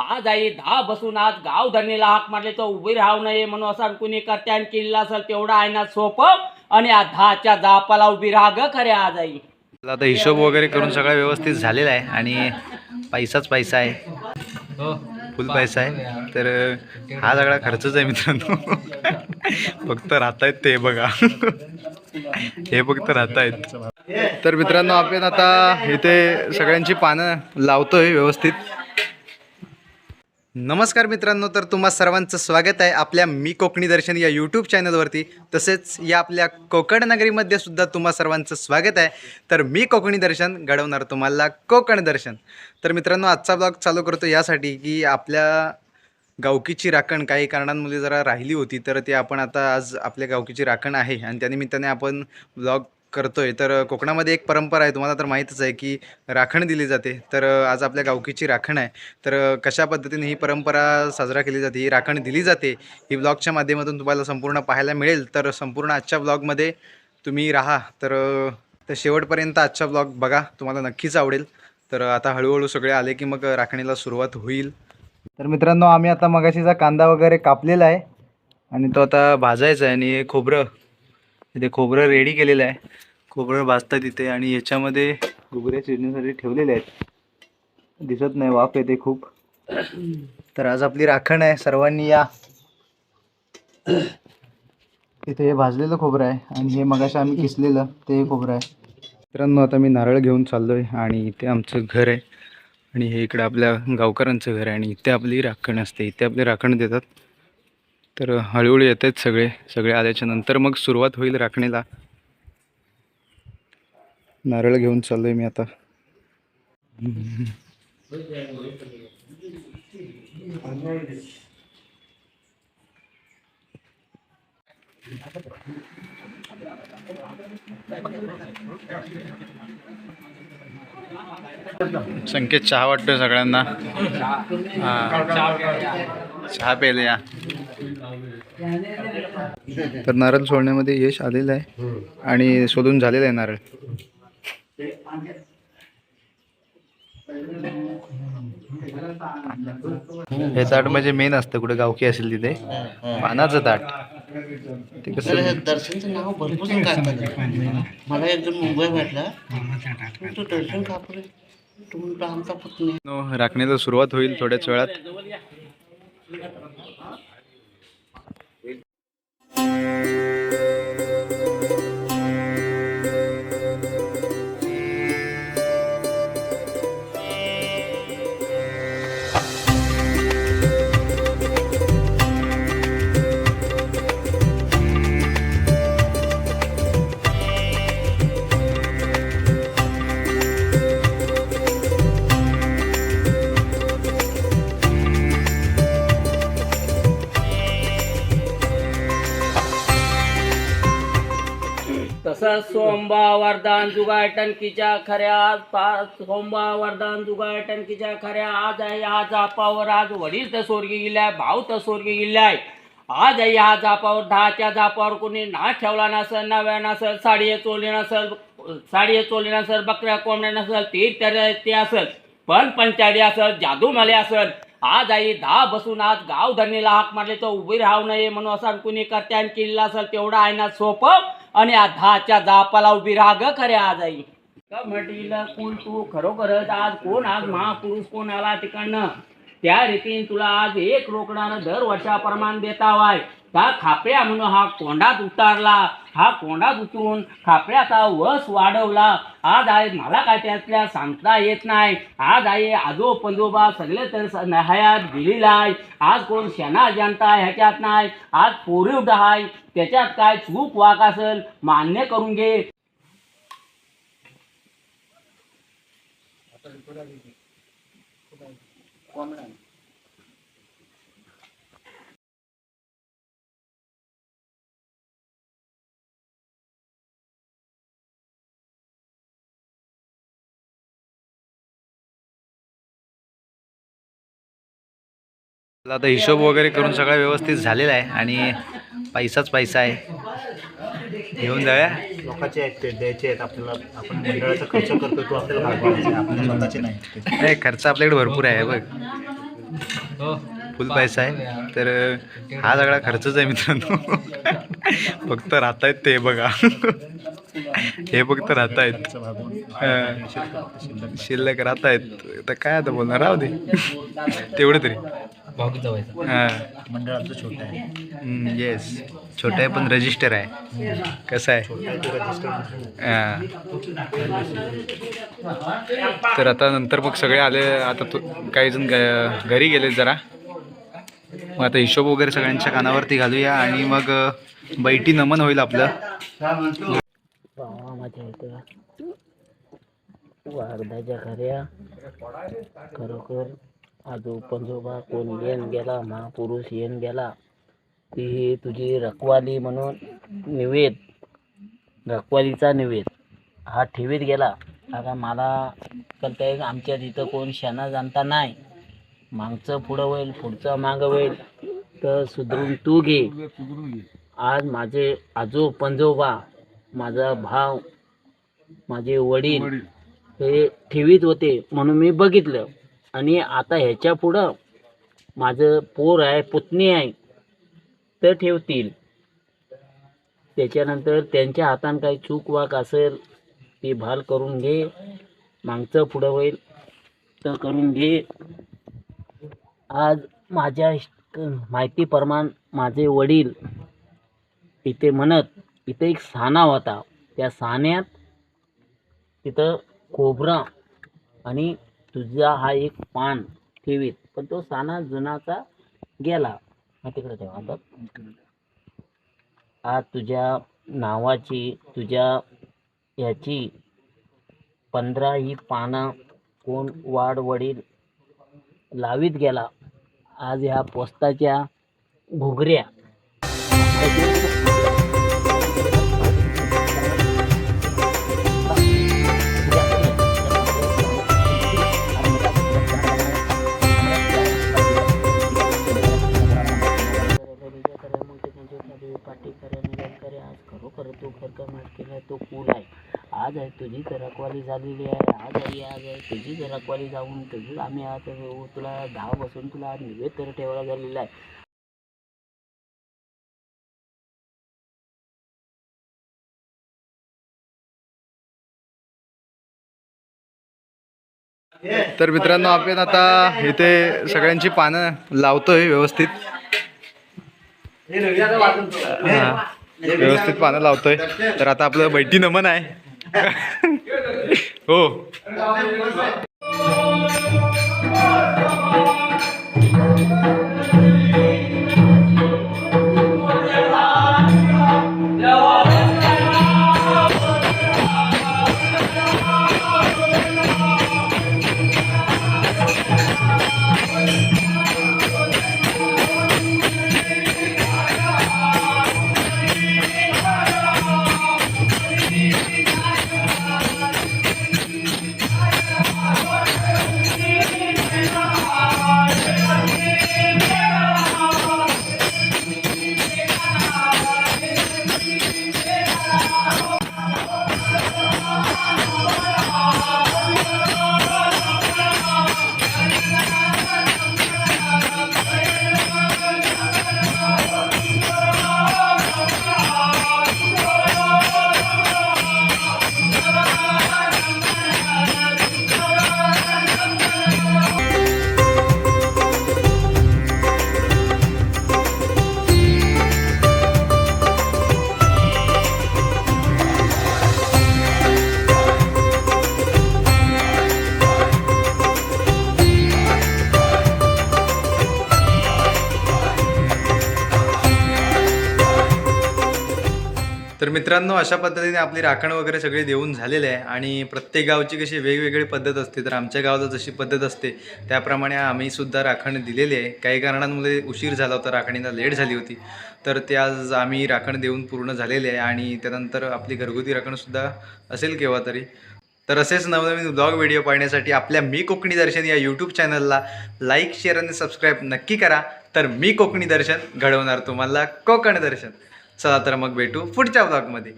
आज आई दहा बसून आज गाव धरणीला हाक मारले तर उभी राहू नये म्हणून असं कुणी कर्त्यान केलेला असेल तेवढं आहे ना सोपं आणि आज दहाच्या जापाला उभी राहा ग खरे आज आई. आता हिशोब वगैरे करून सगळं व्यवस्थित झालेला आहे आणि पैसाच पैसा आहे. फुल पैसा आहे. तर हा सगळा खर्चच आहे मित्रांनो. फक्त राहतायत ते बघा. हे फक्त राहतायत. तर मित्रांनो आपण आता इथे सगळ्यांची पानं लावतोय व्यवस्थित. नमस्कार मित्रांनो तर तुम्हा सर्वांचं स्वागत आहे आपल्या मी कोकणी दर्शन या यूट्यूब चॅनलवरती तसेच या आपल्या कोकण नगरीमध्ये सुद्धा तुम्हा सर्वांचं स्वागत आहे. तर मी कोकणी दर्शन घडवणार तुम्हाला कोकण दर्शन. तर मित्रांनो आजचा ब्लॉग चालू करतो यासाठी की आपल्या गावकीची राखण काही कारणांमुळे जरा राहिली होती तर ते आपण आता आज आपल्या गावकीची राखण आहे. आणि त्यानिमित्ताने आपण ब्लॉग करतोय. तर कोकणामध्ये एक परंपरा आहे तुम्हाला तर माहीतच आहे की राखण दिली जाते. तर आज आपल्या गावकीची राखण आहे. तर कशा पद्धतीने ही परंपरा साजरा केली जाते ही राखण दिली जाते ही ब्लॉगच्या माध्यमातून तुम्हाला संपूर्ण पाहायला मिळेल. तर संपूर्ण आजच्या ब्लॉगमध्ये तुम्ही राहा. तर तर शेवटपर्यंत आजचा ब्लॉग बघा तुम्हाला नक्कीच आवडेल. तर आता हळूहळू सगळे आले की मग राखणीला सुरुवात होईल. तर मित्रांनो आम्ही आता मगाशीचा कांदा वगैरे कापलेला आहे आणि तो आता भाजायचा आहे आणि खोबरं इथे खोबरं रेडी केलेलं आहे. खोबरं भाजतात इथे आणि याच्यामध्ये घुगऱ्या चिरण्यासाठी ठेवलेले आहेत. दिसत नाही वाफ येते खूप. तर आज आपली राखण आहे सर्वांनी या. इथे हे भाजलेलं खोबरं आहे आणि हे मगाशी आम्ही किसलेलं ते खोबरं आहे. मित्रांनो आता मी नारळ घेऊन चाललो आहे आणि इथे आमचं घर आहे. आणि हे इकडं आपल्या गावकऱ्यांचं घर आहे आणि इथे आपली राखण असते. इथे आपली राखण देतात. तर हळूहळू येत आहेत सगळे सगळे आल्याच्यानंतर मग सुरुवात होईल राखणीला. नारळ घेऊन चाललोय मी आता. संकेत चहा वाटतोय सगळ्यांना. हा. चहा प्यायला या. तर नारळ सोडण्यामध्ये यश आलेलं आहे. आणि सोडून झालेलं आहे नारळ. हे ताट म्हणजे मेन असतं कुठे गावकी असेल तिथे. पानाचं ताट. ते कसं? दर्शनचं नाव भरपूर मला एक जण मुंबई भेटला. दर्शन आमचा पुतणी राखणीला सुरुवात होईल थोड्याच वेळात. तसंच सोमबा वरदान जुगाय टंकीच्या खऱ्या पा- सोमबा वरदान जुगाय टंकीच्या खऱ्या आज आहे या जापावर आज वडील तर स्वर्गी गेलाय भाऊ तर स्वर्गी गेलाय आज आहे या जापावर दहाच्या जापावर कोणी नाच ठेवला नसेल नव्या नसेल साडी चोळली नसेल साडी चोली नसेल बकऱ्या कोंबड्या नसेल ते तर ते असेल पण पंचाडी असेल जादू मले असेल. आज आई दहा बसून आज गाव धरणीला हाक मारले तर उभी राहू नये म्हणून असं कुणी कर्त्यान केलेला असेल तेवढं आहे ना सोपं आणि आधाच्या जापाला उभी राग ग खरे आज आई का म्हटलं कोण तू? खरोखरच आज कोण? आज महापुरुष कोण आला तिकडनं? त्या रीतीने तुला आज एक रोकडानं दर वर्षाप्रमाणे देता वाय. त्या खापऱ्या म्हणून हा कोंडात उतारला. हा कोंडात उतरून खापऱ्याचा वस वाढवला. आज आहे मला काय त्यातल्या सांगता येत नाही. आज आहे आजो पंजोबा सगळे तर हयात दिलेला आहे आज कोण शेणा जनता ह्याच्यात नाही. आज पोरीव आहे त्याच्यात काय चूक वाक असेल मान्य करून घे. आपला आता हिशोब वगैरे करून सगळं व्यवस्थित झालेला आहे आणि पैसाच पैसा आहे. घेऊन जाऊया. लोकांचे आहेत ते द्यायचे आहेत. आपल्याला आपण मंडळाचा खर्च करतो तो आपल्याला भागवायचा आहे. आपल्या स्वतःचे नाही. नाही खर्च आपल्याकडे भरपूर आहे बघ. फुल पैसा आहे. तर हा सगळा खर्चच आहे मित्रांनो. फक्त राहत आहेत ते बघा. हे फक्त राहत आहेत. शिल्लक राहत आहेत. तर काय आता बोलणार? राहू दे. तेवढं तरी. हां. मंडळ आमचं छोटं आहे. येस छोटं आहे पण रजिस्टर आहे. कसं आहे? हां. तर आता नंतर मग सगळे आले आता तो काही जण ग- घरी गेले जरा. मग आता हिशोब वगैरे सगळ्यांच्या कानावरती घालूया आणि मग अ, बैठी नमन होईल आपलं. भावा माझ्या इथं वारदाच्या खऱ्या खरोखर. आजो पंजोबा कोण येन गेला महापुरुष येन गेला ती ही तुझी रखवाली म्हणून निवेद रखवालीचा निवेद हा ठेवीत गेला. आता मला कळतंय आमच्या तिथं कोण शेणा जाणता नाही. मागचं पुढं होईल पुढचं मागं होईल. तर सुधरून तू घे. आज माझे आजो पंजोबा माझा भाव माझे वडील. हे ठेवीत होते म्हणून मी बघितलं. आणि आता ह्याच्या पुढं माझं पोर आहे पुतणी आहे तर ठेवतील. त्याच्यानंतर त्यांच्या हातान काही चूक वाक असेल ती भाल करून घे. मागचं पुढं होईल तर करून घे. आज माझ्या माहितीप्रमाण माझे वडील इथे म्हणत इथे एक साना होता. त्या साण्यात तिथं खोबरा आणि तुझा हा एक पान ठेवीत पण तो साना जुनाचा गेला. हा तिकडे ठेवा आता आज तुझ्या नावाची तुझ्या याची पंधरा ही पानं कोण वाढ वडील लावीत गेला. आज ह्या पोस्ताच्या घुगऱ्या. रखवाली झालेली आहे आज आई आज आहे तुझी रखवाली जाऊन तुझी आम्ही आज तुला दहा बसून तुला निवेद तर ठेवायला झालेला आहे. तर मित्रांनो आपण आता इथे सगळ्यांची पानं लावतोय व्यवस्थित. व्यवस्थित पानं लावतोय. तर आता आपलं बैठी नमन आहे. हो मित्रांनो अशा पद्धतीने आपली राखण वगैरे सगळी देऊन झालेले आहे आणि प्रत्येक गावची कशी वेगवेगळी पद्धत असते तर आमच्या गावाला जशी पद्धत असते त्याप्रमाणे आम्ही सुद्धा राखण दिलेली आहे. काही कारणांमुळे उशीर झाला होता राखणीला लेट झाली होती. तर ते आज आम्ही राखण देऊन पूर्ण झालेले आहे आणि त्यानंतर आपली घरगुती राखणसुद्धा असेल केव्हा तरी. तर असेच नवनवीन ब्लॉग व्हिडिओ पाहण्यासाठी आपल्या मी कोकणी दर्शन या यूट्यूब चॅनलला लाईक शेअर आणि सबस्क्राईब नक्की करा. तर मी कोकणी दर्शन घडवणार तुम्हाला कोकण दर्शन. चला तर मग भेटू पुढच्या ब्लॉगमध्ये